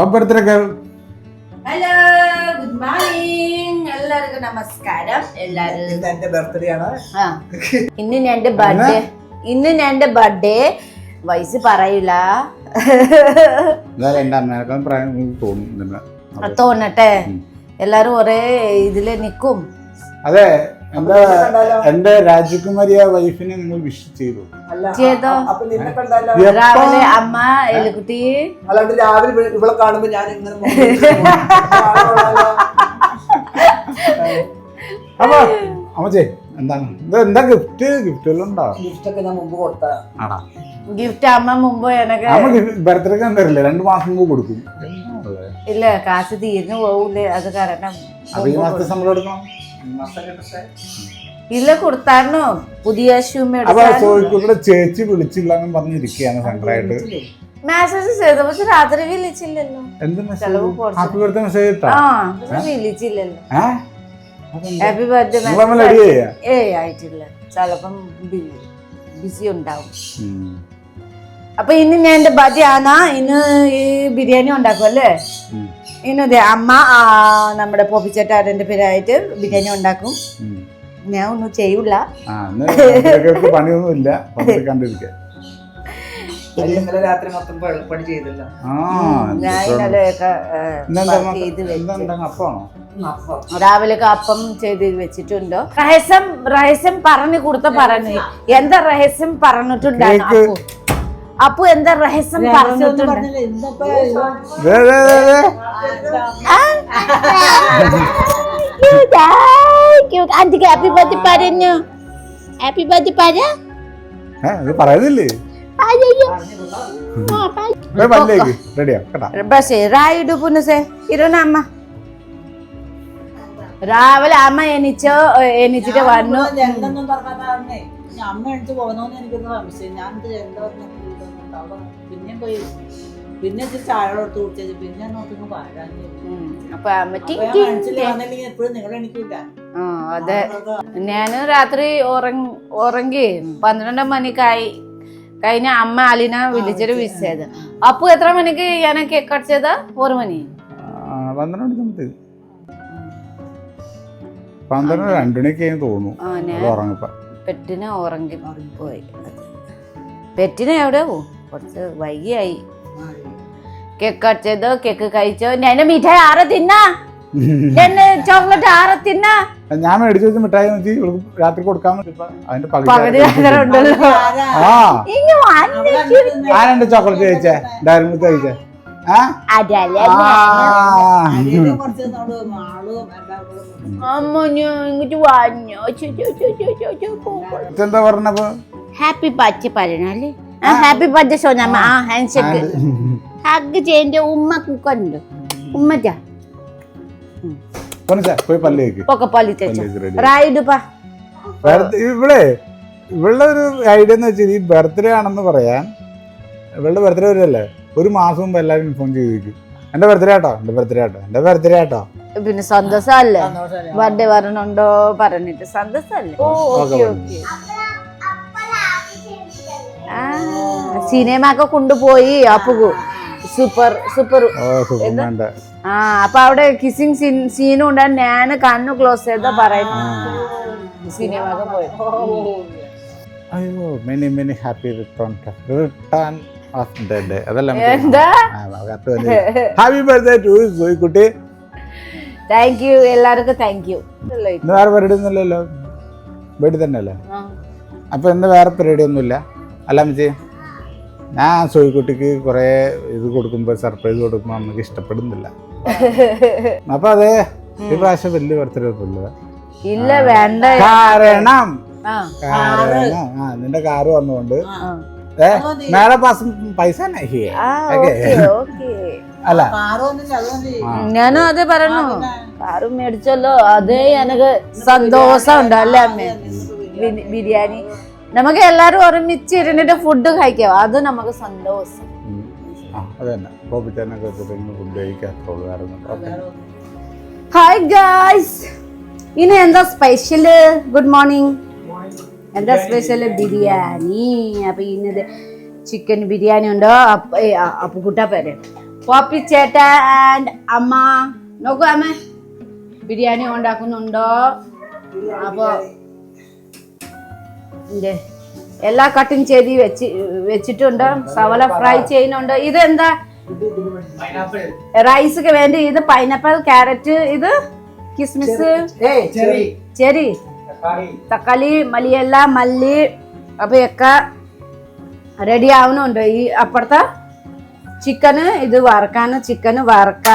അപ്പൊ hello good morning എല്ലാവർക്കും നമസ്കാരം. എന്റെ ബർത്ത്ഡേ ആണ്. ഇന്ന് എന്റെ ബർത്ത്ഡേ ഇന്ന് എന്റെ ബർത്ത്ഡേ വയസ്സ് പറയില്ല എന്റെ പ്രായം തോന്നുന്നില്ല തോന്നട്ടെ. എല്ലാരും ഒരേ ഇതിൽ നിക്കും. അതെ എന്റെ എന്റെ രാജകുമാരിയ വൈഫിനെ നിങ്ങൾ വിഷ് ചെയ്തു? അല്ല ചെയ്തോ? അപ്പൊ നിന്നെ കണ്ടല്ലോ എപ്പോ? രാവിലെ അമ്മ എലിക്കുട്ടി. അല്ലാണ്ട് രാവിലെ ഇവിടെ കാണുമ്പോ ഞാൻ ഇങ്ങനെ അപ്പൊ അമ്മച്ചേ എന്താണ്? ഇത് എന്താ ഗിഫ്റ്റ് ഗിഫ്റ്റ് വല്ലതും ഉണ്ടോ? ഗിഫ്റ്റ് ഒക്കെ ഞാൻ മുമ്പ് കൊടുത്ത ആടാ ഗിഫ്റ്റ് അമ്മ മുമ്പ് എനക്ക്. അമ്മ ബർത്ത്ഡേക്ക് എന്തറിയില്ല രണ്ട് മാസം മുമ്പ് കൊടുക്കും. ഇല്ല കാശ് തീർന്നു പോകൂലേ അത് കാരണം. അപ്പൊ ഈ മാസത്തെ ശമ്പളം എടുക്കണം. ഇല്ല കൊടുത്തായിരുന്നു? പുതിയ അപ്പൊ സോയിക്കൂടെ ചേച്ചി വിളിച്ചില്ല എന്ന് പറഞ്ഞിരിക്കുകയാണ് സങ്കടമായിട്ട്. മെസ്സേജ് ചെയ്തു പക്ഷെ രാത്രി വിളിച്ചില്ലല്ലോ. എന്ത് ഹാപ്പി ബർത്ത്ഡേ മെസ്സേജ് ഇട്ടാ? ആ വിളിച്ചില്ലല്ലോ. ഏഹ് ഹാപ്പി ബർത്ത്ഡേ നിങ്ങളമ്മ റെഡി ചെയ്യാ ഏയ് ആയിട്ടില്ല. ചിലപ്പം ബിസി ഉണ്ടാവും. അപ്പൊ ഇന്ന് ഞാൻ എന്റെ ബതിയാണ ആണ് ഇന്ന് ഈ ബിരിയാണി ഉണ്ടാക്കും അല്ലേ? ഇന്ന് ദേ അമ്മ നമ്മുടെ നമ്മുടെ പോപ്പിച്ചേട്ടാരന്റെ പേരായിട്ട് ബിരിയാണി ഉണ്ടാക്കും. ഞാൻ ഒന്നും ചെയ്യൂല. പണിയൊന്നുമില്ല ഇല്ല. ഇന്നലെ രാത്രി മൊത്തം പണി ചെയ്തല്ലോ. ആ ഞാൻ ഇന്നലെ ഒക്കെ, ഏ, ഇന്നെന്താ ചെയ്ത് വെച്ച് അപ്പം. രാവിലെ അപ്പം ചെയ്ത് വെച്ചിട്ടുണ്ടോ? രഹസ്യം രഹസ്യം പറഞ്ഞു കൊടുത്ത പറഞ്ഞു. എന്താ രഹസ്യം പറഞ്ഞിട്ടുണ്ടായിരുന്നു. അപ്പു എന്താ രഹസ്യം പറഞ്ഞിട്ടുണ്ട്. ആന്റിക്ക് ഹാപ്പി ബർത്ത്ഡേ പറഞ്ഞു? ഹാപ്പി ബർത്ത്ഡേ പറ പറയുന്നില്ലേ? രായിടു പുനസേ ഇരുന്ന അമ്മ. രാവിലെ അമ്മ എണീച്ചോ എണീച്ചിട്ട് വന്നു. അമ്മ. എടുത്ത് പോകുന്നോന്ന് എനിക്കൊന്ന് സംശയം ഞാൻ എന്താ പിന്നെയും പോയി പിന്നെ കുടിച്ചത് പിന്നെ നോക്കുന്നു അപ്പൊ ഞാൻ എപ്പോഴും നിങ്ങൾ അതെ. ഞാൻ രാത്രി ഉറങ്ങ ഉറങ്ങി പന്ത്രണ്ട് മണിക്കായി. കഴിഞ്ഞ അമ്മ അലിന വിളിച്ചൊരു വിളിച്ചത്. അപ്പു എത്ര മണിക്ക് ഞാൻ കേക്ക് അടിച്ചത് ഒരു മണി. പന്ത്രണ്ട് മണിക്ക് പന്ത്രണ്ട് രണ്ടു മണിക്ക് തോന്നുന്നു. ഞാൻ പെറ്റിനെ ഉറങ്ങി പോയി പെറ്റിനെ എവിടെ പോവും കുറച്ച് വൈകിയായി. കേക്ക് കടിച്ചത് കേക്ക് കഴിച്ചോ? ഞാൻ മിഠായി ആരെ തിന്നാ. ചോക്ലേറ്റ് ആരെ തിന്നാ. ഞാൻ മേടിച്ചു വെച്ച മിഠായി വെച്ച് രാത്രി കൊടുക്കാൻ അതിന്റെ പകുതി ആരെന്റെ ചോക്ലേറ്റ്. കഴിച്ചേ. ഡയറി മിൽക്ക് കഴിച്ചേ. പറഞ്ഞപ്പോ ഹാപ്പി പച്ച പറഞ്ഞാൽ ഹാപ്പി ബർത്ത്ഡേ സോനമ്മ ആ. ഹാൻഡ് ഷേക്ക് ഹഗ് ചെയ്യേണ്ട ഉമ്മ കുക്കുണ്ട്. ഉമ്മച്ചാ പോയി പല്ലേക്ക് പോക്ക പള്ളി തെച്ചു റൈഡ് പാ. റായിടുപ്പാ ഇവിടെ ഇവളുടെ ഒരു ഐഡിയ എന്ന് വെച്ചാൽ ഈ ബർത്ത്ഡേ ആണെന്ന് പറയാൻ ഇവളുടെ ബർത്ത്ഡേ വരുമല്ലേ ഒരു മാസം മുമ്പ് എല്ലാവരും ഇൻഫോം ചെയ്തിരിക്കും. എന്റെ ബർത്ത്ഡേ ആട്ടോ എന്റെ ബർത്ത്ഡേ ആട്ടോ എന്റെ ബർത്ത്ഡേ ആട്ടോ. പിന്നെ സന്തോഷമല്ലേ? ബർത്ത്ഡേ വരണുണ്ടോ പറഞ്ഞിട്ട് സന്തോഷമല്ലേ ഓ ഓക്കെ. ഓക്കെ. സിനിമ ഒക്കെ കൊണ്ടുപോയി അപ്പു സൂപ്പർ സൂപ്പർ. ആ അപ്പൊ അവിടെ കിസിങ് സീൻ സീനും ഉണ്ടായിരുന്നു ഞാൻ കണ്ണു ക്ലോസ് ചെയ്താ പറയുന്നു. സിനിമ ഒക്കെ പോയി. അയ്യോ many many happy return return of the day അതല്ല എന്താ? ഹാപ്പി ബർത്ത്ഡേ ടു സോയിക്കുട്ടി. താങ്ക് യു എല്ലാവർക്കും താങ്ക് യു ഇന്ന് വേറെ പരിപാടി ഒന്നുമില്ലല്ലോ വീട്ടിൽ തന്നെ അല്ലേ അപ്പൊ ഇന്ന് വേറെ പരിപാടി ഒന്നുമില്ല അല്ല അമ്മച്ചി ഞാൻ സോയിക്കുട്ടിക്ക് കുറേ ഇത് കൊടുക്കുമ്പോൾ സർപ്രൈസ് കൊടുക്കുമ്പോ അമ്മയ്ക്ക് ഇഷ്ടപ്പെടുന്നില്ല. അപ്പൊ അതെ ഈ പ്രാവശ്യം വലിയ ബർത്ത്ഡേ ഇല്ല. വേണ്ട. കാരണം ആ കാരണം ആ നിന്റെ കാറ് വന്നുകൊണ്ട് മേലെ പാസം പൈസ അല്ല. ഞാനും അത് പറഞ്ഞു കാറും മേടിച്ചല്ലോ അതേ എനക്ക് സന്തോഷം ഉണ്ട് അല്ലേ അമ്മേ? ബിരിയാണി. നമുക്ക് എല്ലാരും ഒരുമിച്ച് ഇരുന്നിട്ട് ഫുഡ് കഴിക്കാം. അത് നമുക്ക് സന്തോഷം. അത് തന്നെ. കോപ്പിച്ചാനൊക്കെ ഫുഡ് കഴിക്കാത്തുള്ളൂ. ഹായ് ഗായ്സ് ഇനി എന്താ സ്പെഷ്യൽ ഗുഡ് മോർണിംഗ് എന്താ സ്പെഷ്യൽ ബിരിയാണി അപ്പൊ ഇന്നത് ചിക്കൻ ബിരിയാണി ഉണ്ടോ? അപ്പ അപ്പുകുട്ട പേര്. പോപ്പി ചേട്ട ആൻഡ് അമ്മ. നോക്കൂ അമ്മ. ബിരിയാണി ഉണ്ടാക്കുന്നുണ്ടോ? അപ്പോ ഇതേ എല്ലാ കട്ടിങ് ചെയ്ത് വെച്ച് വെച്ചിട്ടുണ്ട്. സവല ഫ്രൈ ചെയ്യുന്നുണ്ട്. ഇത് എന്താ റൈസ് വേണ്ടി ഇത് പൈനാപ്പിൾ ക്യാരറ്റ് ഇത് കിസ്മിസ് ചെറി. തക്കാളി. മല്ലിയല്ല മല്ലി അവയൊക്കെ റെഡി ആവുന്നുണ്ട്. ഈ അപ്പുറത്തെ ചിക്കന് ഇത് വറക്കാൻ ചിക്കന് വറക്ക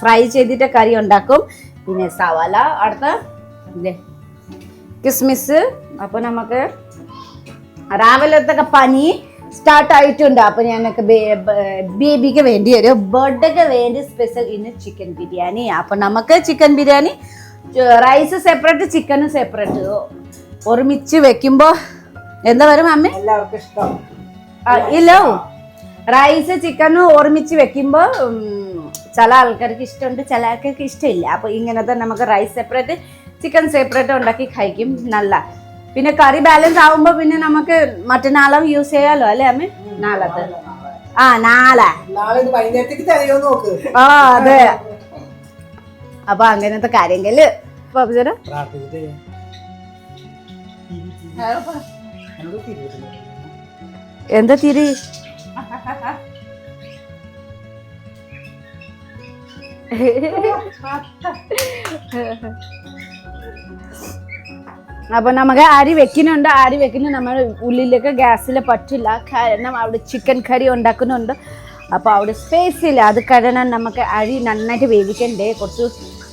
ഫ്രൈ ചെയ്തിട്ട് കറി ഉണ്ടാക്കും. പിന്നെ സവാല അടുത്ത ഇതേ കിസ്മിസ്. അപ്പോൾ നമുക്ക് രാവിലത്തെ പനി സ്റ്റാർട്ട് ആയിട്ടുണ്ട്. അപ്പൊ ഞങ്ങൾക്ക് ബേബിക്ക് വേണ്ടി ഒരു ബർത്ത്ഡേക്ക് വേണ്ടി സ്പെഷ്യൽ ഇന്ന് ചിക്കൻ ബിരിയാണി. അപ്പൊ നമുക്ക് ചിക്കൻ ബിരിയാണി റൈസ് സെപ്പറേറ്റ് ചിക്കനും സെപ്പറേറ്റ് ഒരുമിച്ച് വെക്കുമ്പോ എന്താ വരും അമ്മ എല്ലാവർക്കും ഇഷ്ടം. ഇല്ല. റൈസ് ചിക്കനും ഒരുമിച്ച് വെക്കുമ്പോൾ ചില ആൾക്കാർക്ക് ഇഷ്ടമുണ്ട് ചില ആൾക്കാർക്ക് ഇഷ്ടമില്ല. അപ്പോൾ ഇങ്ങനത്തെ നമുക്ക് റൈസ് സെപ്പറേറ്റ് ചിക്കൻ സെപ്പറേറ്റ് ഉണ്ടാക്കി കഴിക്കും. നല്ല. പിന്നെ കറി ബാലൻസ് ആവുമ്പോൾ പിന്നെ നമുക്ക് മറ്റന്നാളും യൂസ് ചെയ്യാലോ അല്ലേ അമ്മ? നാളത്തെ. ആ നാളെ. ആ അതെ. അപ്പൊ അങ്ങനത്തെ കാര്യങ്ങൾ. ബാബുജന പ്രാർത്ഥിച്ചിട്ട് എന്നോട് Ha എന്താ തിരി? അപ്പൊ നമുക്ക് അരി വെക്കുന്നുണ്ട്. അരി വെക്കുന്ന. നമ്മൾ ഉള്ളിലേക്ക് ഗ്യാസിൽ പറ്റില്ല. കാരണം അവിടെ ചിക്കൻ കറി ഉണ്ടാക്കുന്നുണ്ട്. അപ്പോൾ അവിടെ സ്പേസ് ഇല്ല. അത് കാരണം നമുക്ക് അരി നന്നായിട്ട് വേവിക്കണ്ടേ? കുറച്ച്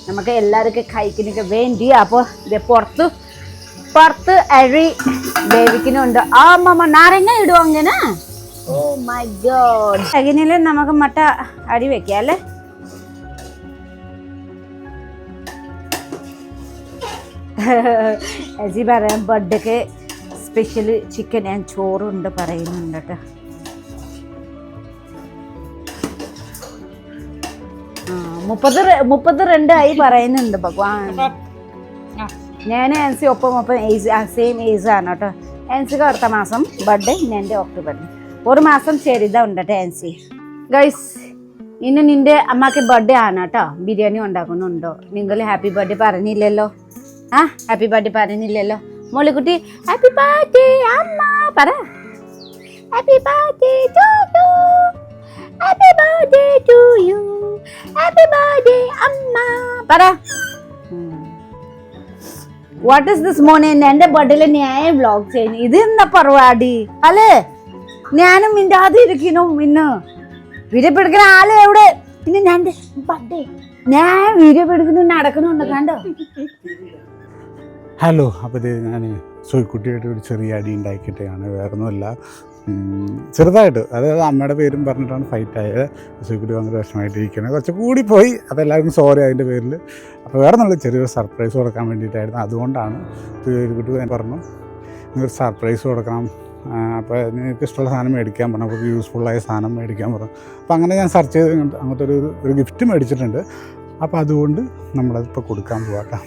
നമുക്ക് എല്ലാവർക്കും കഴിക്കുന്നൊക്കെ വേണ്ടി. അപ്പോൾ ഇത് പുറത്ത് പുറത്ത് അരി വേവിക്കുന്നുണ്ട്. ആ മമ്മ നാരങ്ങ ഇടും അങ്ങനെ? ഓ മൈ ഗോഡ് അകിനിൽ നമുക്ക് മട്ട അരി വെക്കാം അല്ലേ? അജി പറയാം ബർത്ത്ഡേക്ക് സ്പെഷ്യൽ ചിക്കൻ ഞാൻ ചോറുണ്ട് പറയുന്നുണ്ട് മുപ്പത് മുപ്പത് രണ്ട് ആയി പറയുന്നുണ്ട് ഭഗവാൻ. ഞാൻ ആൻസി ഒപ്പം ഒപ്പം ഏജ് സെയിം ഏജ് ആണ് കേട്ടോ ആൻസിക്ക് അടുത്ത മാസം ബർത്ത്ഡേ എന്റെ ഒക്ടോബറിൽ ഒരു മാസം ചെറുതാ ഉണ്ട് കേട്ടോ ആൻസി ഗൈസ് ഇന്ന് നിന്റെ അമ്മയ്ക്ക് ബർത്ത്ഡേ ആണ് കേട്ടോ ബിരിയാണി ഉണ്ടാക്കുന്നുണ്ടോ? നിങ്ങൾ ഹാപ്പി ബർത്ത്ഡേ പറഞ്ഞില്ലല്ലോ. ആ ഹാപ്പി ബർത്ത്ഡേ പറഞ്ഞില്ലല്ലോ. മോളിക്കുട്ടി ഹാപ്പി ബർത്ത്ഡേ അമ്മ. പറ. Happy birthday to you happy birthday to you happy birthday അമ്മ. പറ. വാട്ട് ഇസ് ദിസ് മോർണിംഗ് എന്റെ ബർത്ത്ഡേയിൽ ഞാൻ വ്ലോഗ് ചെയ്യുന്നു. ഇത് എന്താ പരിപാടി. അല്ലേ? ഞാനും മിണ്ടാതെ ഇരിക്കുന്നു ഇന്ന്. വീഡിയോ ആൾ എവിടെ? ഇന്ന് ഞാൻ ബർത്ത്ഡേ ഞാൻ വീഡിയോ നടക്കുന്നുണ്ട് കണ്ടോ? ഹലോ അപ്പോൾ ഇത് ഞാൻ സോയിക്കുട്ടിയായിട്ട് ഒരു ചെറിയ അടി ഉണ്ടാക്കിയിട്ടാണ് വേറെ ഒന്നുമല്ല ചെറുതായിട്ട് അതായത് അമ്മയുടെ പേരും പറഞ്ഞിട്ടാണ് ഫൈറ്റ് ആയത് സോയിക്കുട്ടി ഭയങ്കര വിഷമമായിട്ടിരിക്കുന്നത് കുറച്ച് കൂടി പോയി എല്ലാവർക്കും സോറി അതിന്റെ പേരിൽ. അപ്പോൾ വേറെ നല്ല ചെറിയൊരു സർപ്രൈസ് കൊടുക്കാൻ വേണ്ടിയിട്ടായിരുന്നു. അതുകൊണ്ടാണ് സോയിക്കുട്ടി ഞാൻ പറഞ്ഞു നിങ്ങൾക്ക് സർപ്രൈസ് കൊടുക്കണം. അപ്പോൾ നിങ്ങൾക്ക് ഇഷ്ടമുള്ള സാധനം മേടിക്കാൻ പറഞ്ഞു. അപ്പോൾ യൂസ്ഫുള്ളായ സാധനം മേടിക്കാൻ പറഞ്ഞു. അപ്പോൾ അങ്ങനെ ഞാൻ സെർച്ച് ചെയ്ത് അങ്ങോട്ട് ഒരു ഗിഫ്റ്റ് മേടിച്ചിട്ടുണ്ട്. അപ്പോൾ അതുകൊണ്ട് നമ്മളതിപ്പോൾ കൊടുക്കാൻ പോകാം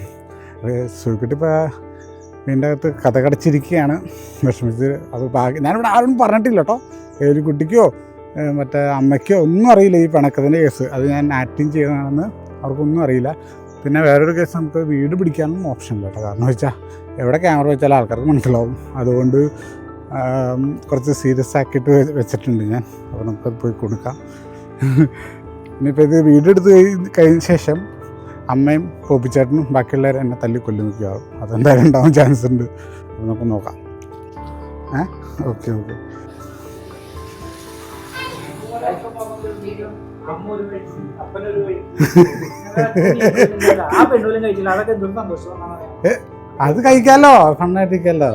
സുഖിട്ട് ഇപ്പോൾ വീടിന്റെ അകത്ത് കഥ കടച്ചിരിക്കുകയാണ്. വിഷമിച്ച് അത് ഭാഗ്യം ഞാനിവിടെ ആരും പറഞ്ഞിട്ടില്ല കേട്ടോ. ഒരു കുട്ടിക്കോ മറ്റേ അമ്മയ്ക്കോ ഒന്നും അറിയില്ല ഈ പിണക്കത്തിന്റെ കേസ്. അത് ഞാൻ ആക്ടിങ് ചെയ്തതാണെന്ന് അവർക്കൊന്നും അറിയില്ല. പിന്നെ വേറൊരു കേസ് നമുക്ക് വീട് പിടിക്കാനൊന്നും ഓപ്ഷൻ ഇല്ല കേട്ടോ. കാരണം വെച്ചാൽ എവിടെ ക്യാമറ വെച്ചാൽ ആൾക്കാർക്ക് മനസ്സിലാവും. അതുകൊണ്ട് കുറച്ച് സീരിയസ് ആക്കിയിട്ട് വെച്ചിട്ടുണ്ട് ഞാൻ. അപ്പോൾ നമുക്കത് പോയി കൊടുക്കാം. ഇനിയിപ്പോൾ ഇത് വീടെടുത്ത് കഴി- കഴിഞ്ഞ ശേഷം അമ്മയും പോപ്പിച്ചേട്ടനും ബാക്കിയുള്ളവരെ എന്നെ തല്ലി കൊല്ലു മിക്കവാറും. അതെന്തായാലും ഉണ്ടാവാൻ ചാൻസ് ഉണ്ട്? നമുക്ക് നോക്കാം. ഏ? Okay okay. അത് കഴിക്കാലോ? ഫണ്ണായിട്ടിരിക്കാലോ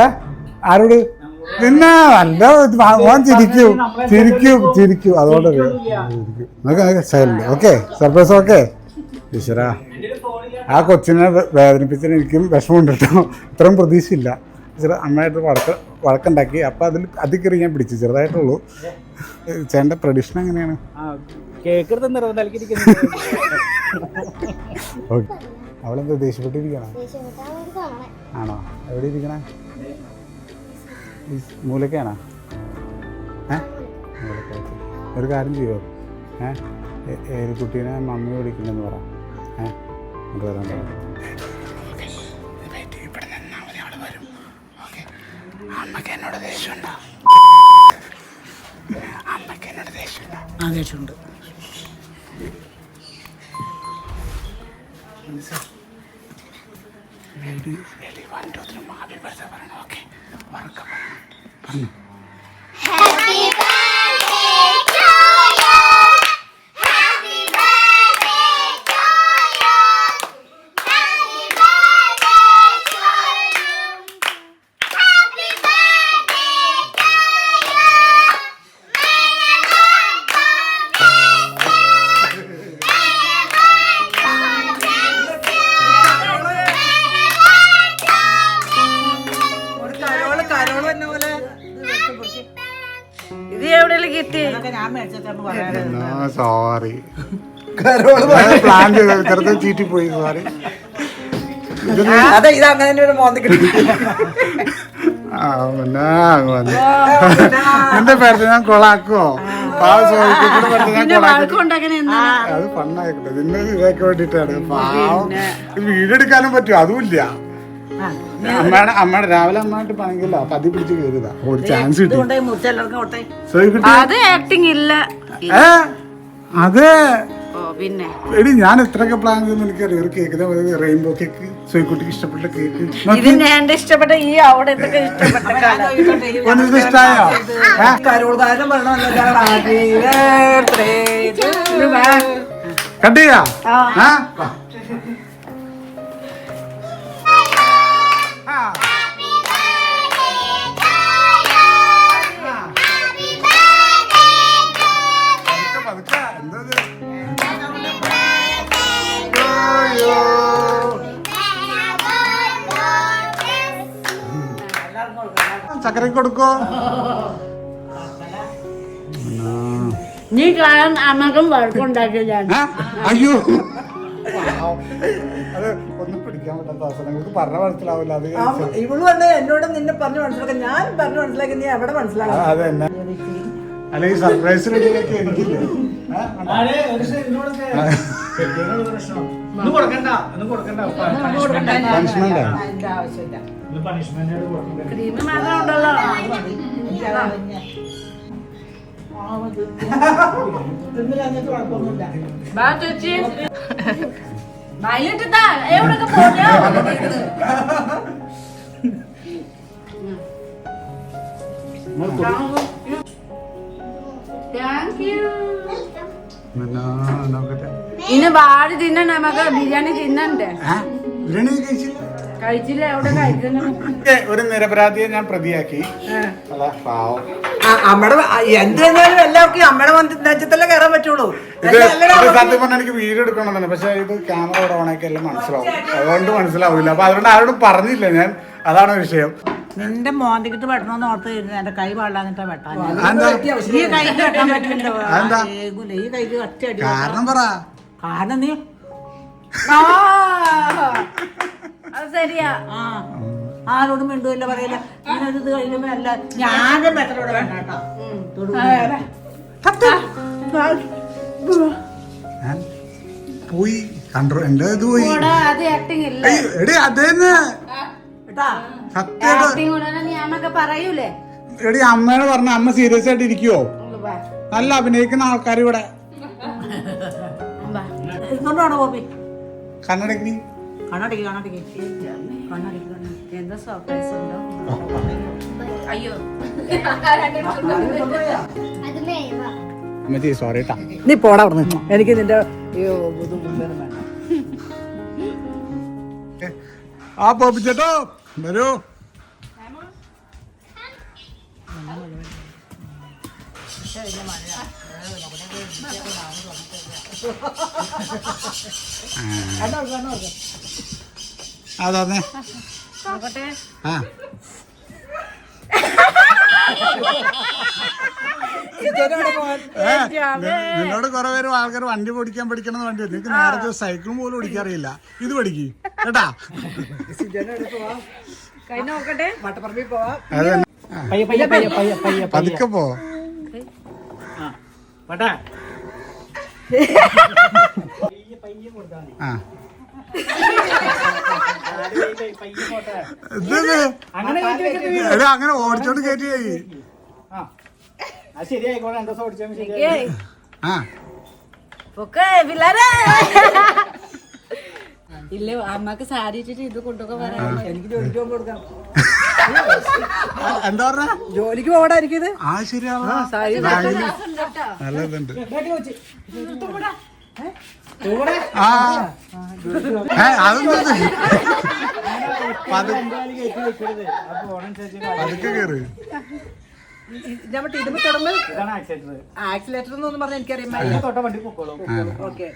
ഏ? ആരോട്? പിന്നെ നല്ല മോൻ ചിരിക്കും ചിരിക്കും ചിരിക്കും. അതുകൊണ്ട് സൈലന്റ് ഓക്കെ സർപ്രൈസ് ഓക്കെ ഈശ്വര. ആ കൊച്ചിനെ വേദനിപ്പിച്ചതിന് എനിക്കും വിഷമമുണ്ട് കേട്ടോ. ഇത്രയും പ്രതീക്ഷയില്ല. ചെറു അമ്മയായിട്ട് വഴക്ക് വഴക്കുണ്ടാക്കി. അപ്പം അതിൽ അതിൽ കയറി ഞാൻ പിടിച്ചു. ചെറുതായിട്ടുള്ളൂ. ചേട്ടന്റെ പ്രഡിഷൻ എങ്ങനെയാണ്? അവളെന്താ ദേഷ്യപ്പെട്ടിരിക്കണോ ആണോ? എവിടെ ഇരിക്കണേ? ഈ മൂലക്കാണോ? ഏ? ഒരു കാര്യം ചെയ്യോ? ഏ? ഏത് കുട്ടീനെ മമ്മി വിളിക്കില്ലെന്ന് പറ. ഏ? വരാൻ അമ്മയ്ക്ക് എന്നോട് ദേഷ്യമുണ്ടോ? അമ്മയ്ക്ക് എന്നോട് ദേഷ്യമുണ്ടോ? ആ പറയണം ഓക്കെ வணக்கம் ഇത് എവിടെയെങ്കിലും കിട്ടി? സോറി കരോൾ പ്ലാൻ ചെയ്ത ചെറുതെ ചീറ്റി പോയി സോറി അതെ ഇത് അങ്ങനെ ഒരു മോന്തി കിട്ടി. എന്റെ പേര് ഞാൻ കൊളാക്കോ അത് പണ്ണായിക്കട്ടെ നിന്നെ ഇതൊക്കെ വേണ്ടിട്ടാണ് പാവം. വീടെടുക്കാനും പറ്റും അതുമില്ല. അമ്മയുടെ അമ്മയുടെ രാവിലെ അമ്മയായിട്ട് പണിക്കില്ല പതി പിടിച്ച് കയറിയതാ. ഒരു ചാൻസ് കിട്ടി. അത് ആക്ടിങ് ഇല്ല. ഏ? അതെ. ഓ പിന്നെ? എടി ഞാൻ എത്രയൊക്കെ പ്ലാൻ ചെയ്തെന്ന് എനിക്കറിയാം. ഒരു കേക്ക് റെയിൻബോ കേക്ക് സോയിക്കുട്ടിക്ക് ഇഷ്ടപ്പെട്ട കേക്ക് ഇഷ്ടപ്പെട്ട ഈ അവിടെ കാലം ചക്കര കൊടുക്കോ? നീ അമ്മക്കും വഴക്കുണ്ടാക്കിയതാണ്? അയ്യോ. അത് ഒന്നും പിടിക്കാൻ പറ്റാത്ത പറഞ്ഞ മനസ്സിലാവില്ല. അത് ഇവൾ വന്ന് എന്നോട് നിന്നെ പറഞ്ഞു ഞാൻ പറഞ്ഞു മനസ്സിലാക്കി നീ എവിടെ മനസ്സിലാക്കാം അത് തന്നെ. അല്ലെങ്കിൽ എനിക്കില്ല? പണിഷ്മെന്റ് ക്രീം മാത്രം ഉണ്ടല്ലോ ബാ ചേച്ചി. വൈകിട്ടാ എവിടൊക്കെ പോയോ? ഇനി വാടി തിന്നാൻ നമുക്ക് ബിരിയാണി തിന്നണ്ടേ? ബിരിയാണി കഴിച്ചില്ല? ഒരു നിരപരാധിയെ ഞാൻ പ്രതിയാക്കി. അല്ല പാവം. അമ്മയുടെ എന്ത് കഴിഞ്ഞാലും എല്ലാവർക്കും അമ്മയുടെ നെഞ്ചത്തല്ലേ കയറാൻ പറ്റുള്ളൂ. ഇത് സത്യം പറഞ്ഞാൽ എനിക്ക് വീഡിയോ എടുക്കണം തന്നെ പക്ഷെ ഇത് ക്യാമറ ഓണാക്കി എല്ലാം മനസ്സിലാവും. അതുകൊണ്ട് മനസ്സിലാവില്ല. അപ്പൊ അതുകൊണ്ട് ആരോടും പറഞ്ഞില്ല ഞാൻ. അതാണ് വിഷയം. നിന്റെ മോന്തിക്കിട്ട് വെട്ടണമെന്ന് ഓർത്ത് കഴിഞ്ഞു എന്റെ കൈ പാടാന്നിട്ടാ വെട്ടാൻ ഈ കൈക്ക് വെട്ടാൻ പറ്റില്ല ഈ കൈക്ക് ഒറ്റ കാരണം പറ. കാരണം നീ ആ, ശരിയാ. ആ. ആരോടും മിണ്ടുമില്ല പറയില്ല. ഇങ്ങനെ ഒരു ഇത് അല്ല ഞാനും ബെറ്ററോടെ വേണ്ട കേട്ടോ. ഞാൻ പോയി. കണ്ടോ? എന്റെ ഇത് പോയി. എടി അതേന്ന്. സത്യം പറയൂലേ? എടി അമ്മയോട് പറഞ്ഞ അമ്മ സീരിയസ് ആയിട്ട് ഇരിക്കുവോ. നല്ല അഭിനയിക്കുന്ന ആൾക്കാർ ഇവിടെ. ഇങ്ങോട്ടാണ് പോപ്പി കണ്ണടക്കി കണ്ണടിക്ക് കണ്ണടിക്ക് കണ്ണടിക്ക് എന്താ സർപ്രൈസ് ഉണ്ടോ അയ്യോ അമ്മച്ചി സോറി ട്ടാ നീ പോടാ അവിടുന്ന് എനിക്ക് നിന്റെ ഈ ഇതും ഒന്നും വേണ്ട ആ പോപ്പിച്ചേട്ടോ വരൂ അതെ നോക്കട്ടെ. ആ. നിന്നോട് കുറെ പേര് ആൾക്കാർ വണ്ടി പൊടിക്കാൻ പഠിക്കണം വണ്ടി നിനക്ക് നേരത്തെ സൈക്കിളും പോലും ഓടിക്കാറിയില്ല. ഇത് പഠിക്ക് കേട്ടാ? തന്നെ. പതുക്കെ പോ. ആ. അങ്ങനെ. എടാ ഓടിച്ചോണ്ട് കേട്ടി ആ. ഇല്ല അമ്മയ്ക്ക് സാരി ഇട്ടിട്ട് ഇത് കൊണ്ടൊക്കെ പറയാം എനിക്ക് കൊടുക്കാം. എന്താ പറഞ്ഞ? ജോലിക്ക് പോകണായിരിക്കും ഇത്. ആ ശരിയാണ്? നല്ലതുണ്ട്. ആ. അതെന്താ പതുക്കെ. കേറ്. ഞാൻ ഇരുമ്പ് ആക്സിഡന്റ് ആക്സിലേറ്റർ എന്നൊന്നും പറഞ്ഞാൽ എനിക്കറിയാം. തൊട്ട വണ്ടി പൊക്കോളും. ഓക്കെ.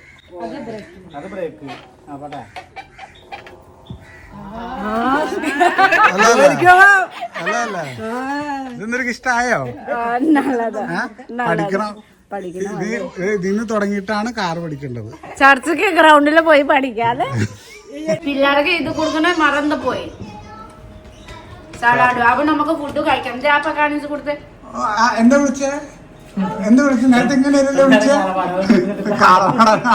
അത് ബ്രേക്ക്. ആ പോട്ടെ അല്ല ഇത് നിനക്ക് ഇഷ്ടായോ? പഠിക്കണം. ഇത് ഇതിന്ന് തുടങ്ങിയിട്ടാണ് കാർ പഠിക്കേണ്ടത്. ചർച്ചക്ക് ഗ്രൗണ്ടിൽ പോയി പഠിക്കാതെ പിള്ളേർക്ക് ഇത് കൊടുക്കണ മറന്നു പോയി. സലാഡ് അപ്പൊ നമുക്ക് ഫുഡ് കഴിക്കാം. ദേ അപ്പൊ കാണിച്ചു കൊടുത്തേ. എന്താ വിളിച്ചേ? എന്താ വിളിച്ചു? നേരത്തെ ഇങ്ങനെയല്ലേ വിളിച്ചേ? കാറവാടന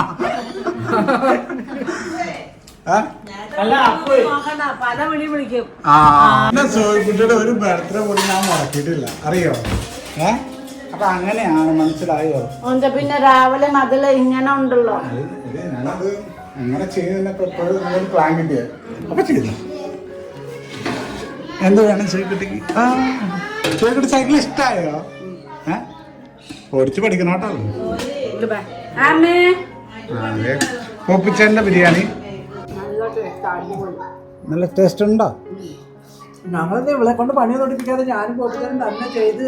ഒരു ബർത്ത്ഡേ പോലും ഞാൻ മുടക്കിയിട്ടില്ല. അറിയോ? ഏ? അപ്പൊ അങ്ങനെയാണ് മനസ്സിലായോ? പിന്നെ രാവിലെ മതിൽ ഇങ്ങനെ ഉണ്ടല്ലോ. ഞാനത് അങ്ങനെ ചെയ്യുന്ന എപ്പോഴും പ്ലാൻ കിട്ടിയത് അപ്പൊ ചെയ്തു. എന്ത് വേണം ചോദിക്കട്ടെക്ക് ആ. സൈക്കിൾ ഇഷ്ടായോ? ഏ? ഓടിച്ച് പഠിക്കണം കേട്ടോ. പോപ്പിച്ചേന്റെ ബിരിയാണി. നല്ല ടേസ്റ്റ് ഉണ്ടോ? ഞങ്ങളിത് ഇവളെ കൊണ്ട് പണി തൊടിപ്പിക്കാതെ ഞാനും പോപ്പിച്ചാലും തന്നെ ചെയ്ത്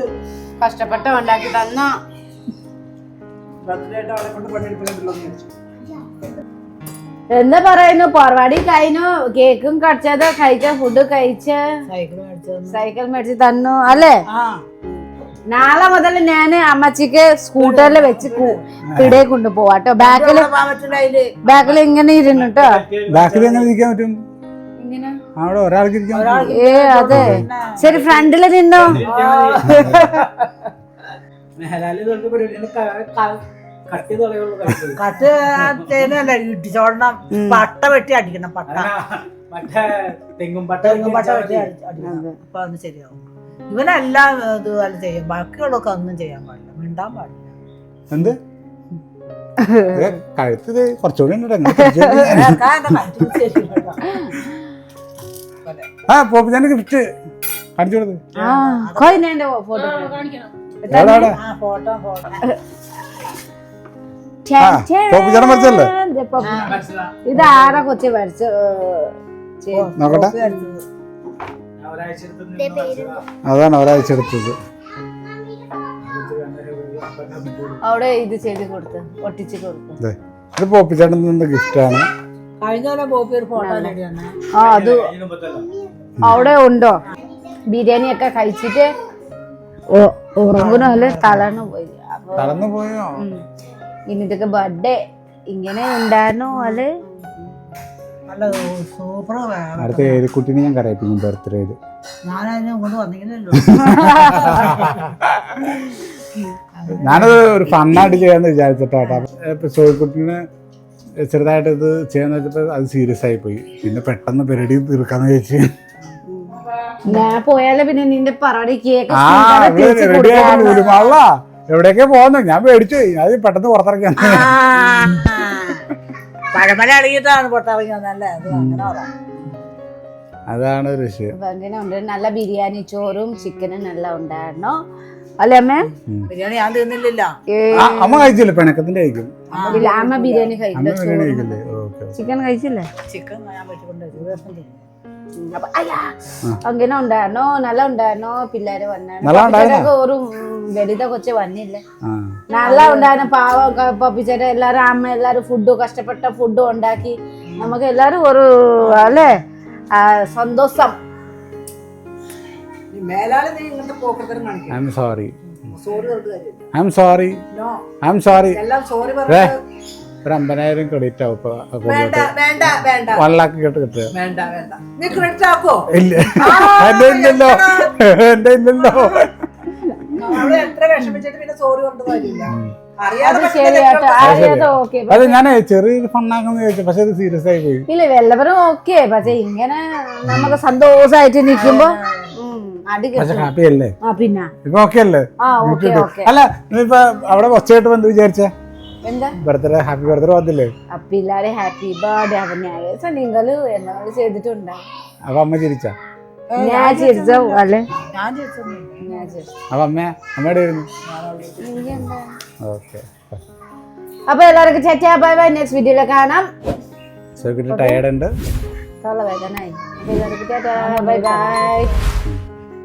കഷ്ടപ്പെട്ട് ഉണ്ടാക്കി തന്ന എന്ന് എന്താ പറയുന്നു പൊറവാടി കഴിഞ്ഞു. കേക്കും കടിച്ചത് കഴിച്ച ഫുഡ് കഴിച്ച് സൈക്കിൾ മേടിച്ച് തന്നു. അല്ലേ? നാളെ മുതൽ ഞാൻ അമ്മച്ചിക്ക് സ്കൂട്ടറിൽ വെച്ച് പിടേ കൊണ്ടുപോവാട്ടോ ബാക്കിൽ ബാക്കിൽ ബാക്കിൽ ഇങ്ങനെ ഇരുന്നു കേട്ടോ ബാക്കിൽ എങ്ങനെ ഇരിക്കാൻ പറ്റും? ഇങ്ങനെ? അവിടെ ഒരാൾക്ക് ഏ അതെ. ശരി ഫ്രണ്ടിൽ നിന്നോ? കട്ട് ചെയ്യുന്നല്ല ഇടിച്ചോടണം. പട്ട വെട്ടി അടിക്കണം പട്ട. പട്ട തെങ്ങും പട്ട തെങ്ങും പട്ട വെട്ടി അടിക്കണം. അപ്പൊ അത് ശരിയാവും. ഇവനെല്ലാം ഇതുപോലെ ചെയ്യും. ബാക്കിയുള്ളൊക്കെ ഒന്നും ചെയ്യാൻ പാടില്ല. മിണ്ടാൻ പാടില്ല. എന്ത്? കഴുത്ത് ഇത് കുറച്ചുകൂടി. ആ പോപ്പിച്ചാന്റെ ഗിഫ്റ്റ് കാണിച്ചു കൊടുത്ത് ആ കൊയ് എന്റെ ഫോട്ടോ. എവിടെ അവിടെ ആ ഫോട്ടോ ഫോട്ടോ. ആ, പോപ്പിച്ചാടൻ വരച്ചല്ലേ? ഇത് ആരാ കൊച്ചി വരച്ച് നോക്കട്ടെ. അതാണ് ഒരാഴ്ച എടുത്തത് അവിടെ ഇത് ചെയ്ത് കൊടുത്ത് ഒട്ടിച്ച് കൊടുത്തു. ദേ, ഇത് പോപ്പിച്ചാട്ടൻ നിന്ന ഗിഫ്റ്റാണ്. തന്നെ ആ അത് അവിടെ ഉണ്ടോ? ബിരിയാണി ഒക്കെ കഴിച്ചിട്ട് ഉറങ്ങുന്ന അല്ലെ തളർന്നു പോയി. അപ്പൊ കടന്നു പോയോ? ഇന്നിട്ടൊക്കെ ബർത്ത്ഡേ ഇങ്ങനെ ഉണ്ടായിരുന്നോ അല്ലെ നല്ല സൂപ്പർ അടുത്ത ഏരിക്കുട്ടിനെ ഞാൻ കരയിപ്പിക്കും ബർത്ത്ഡേ ഞാനതിനെ കൊണ്ട് വന്നില്ലല്ലോ ഞാനത് ഒരു ഫണ്ണായിട്ട് ചെയ്യാന്ന് വിചാരിച്ചിട്ടാട്ടോ സോയിക്കുട്ടിന് ചെറുതായിട്ട് ഇത് ചെയ്യാന്ന് വെച്ചപ്പോ അത് സീരിയസ് ആയി പോയി. പിന്നെ പെട്ടെന്ന് പരിപാടി തീർക്കാന്ന് വെച്ച് ഞാൻ പോയാലേ പിന്നെ നിന്റെ പറടി കേക്ക് ആ റെഡി ആയിട്ട് എവിടെയൊക്കെ പോകുന്നു? ഞാൻ പേടിച്ചു ഞാൻ അത് പെട്ടെന്ന് പുറത്തിറങ്ങി പഴമല അടങ്ങിയിട്ടാണ് പുറത്തിറങ്ങി വന്നല്ലേ അത് അങ്ങനെ പറയാം അതാണ് ഒരു വിഷയം. അങ്ങനെ ഉണ്ട് നല്ല ബിരിയാണി ചോറും ചിക്കനും നല്ല ഉണ്ടായിരുന്നു. അല്ലേ അമ്മേ? ബിരിയാണി ഞാൻ തിന്നില്ലല്ലോ ഏ, ആ, അമ്മ കഴിച്ചില്ല? പിണക്കത്തിന്റെ കഴിക്കും. ഇല്ല അമ്മ ബിരിയാണി അമ്മ കഴിക്കില്ല ബിരിയാണി കഴിക്കില്ലേ? ഓക്കെ ചിക്കൻ കഴിച്ചില്ലേ? ചിക്കൻ ഞാൻ വെച്ചിട്ടുണ്ട്. ഒരു ദിവസം തിന്നു. അപ്പൊ അയ്യാ. അങ്ങനെ ഉണ്ടായിരുന്നോ. നല്ല ഉണ്ടായിരുന്നോ. പിള്ളേര് വന്നായിരുന്നു നല്ല ഉണ്ടായിരുന്നോ? പപ്പിച്ചേട്ടൊക്കെ ഒരു വെളിത കൊച്ചു വന്നില്ലേ? ആ. നല്ല ഉണ്ടായിരുന്നു പാവം ക- പപ്പിച്ചേട്ട എല്ലാരും അമ്മ എല്ലാരും ഫുഡ് കഷ്ടപ്പെട്ട ഫുഡ് ഉണ്ടാക്കി. നമുക്ക് എല്ലാരും ഒരു അല്ലേ? സന്തോഷം. ായിരം I'm sorry I'm sorry I'm sorry ഒരു അമ്പതിനായിരം ക്രെഡിറ്റ് ആവും ഇപ്പൊ വൺ ലാക്ക് കേട്ട് കിട്ടുക. ഇല്ല. എന്റെ ഇല്ലല്ലോ എന്റെ ഇല്ലല്ലോ എത്ര വിഷമിച്ചിട്ട് പിന്നെ സോറി പറഞ്ഞിട്ട് കാര്യമില്ല അത് ഞാൻ ചെറിയൊരു ഫണ്ണാക്കെന്ന് ചോദിച്ചു പക്ഷെ അത് സീരിയസ് ആയി പോയി. ഇല്ല വെല്ലവരും ഓക്കെ. പക്ഷെ ഇങ്ങനെ നമുക്ക് സന്തോഷമായിട്ട് നിൽക്കുമ്പോ ഹാപ്പി അല്ലേ? പിന്നെ. ഇപ്പൊ ഓക്കെ അല്ലേ അല്ല ഇപ്പൊ അവിടെ ഒച്ചയായിട്ട് വന്ന് വിചാരിച്ചേ? ബർത്ത്ഡേ ഹാപ്പി ബർത്ത്ഡേ വന്നില്ലേ? അപ്പൊ എല്ലാരും ഹാപ്പി ബർത്ത്ഡേ അപ്പൊ ഞാൻ വിചാരിച്ച എന്നോട് ചെയ്തിട്ടുണ്ടോ? അപ്പൊ അമ്മ ചിരിച്ച? ഞാൻ ചിരിച്ച അല്ലേ? അപ്പൊ അമ്മ അമ്മയുടെ ഓക്കെ അപ്പൊ എല്ലാവർക്കും ചേച്ചാ ബൈ ബൈ നെക്സ്റ്റ് വീഡിയോയിൽ കാണാം. ടയർഡ് ഉണ്ട്. തൊള്ള വേദനായി അപ്പൊ എല്ലാവർക്കും ബൈ ബൈ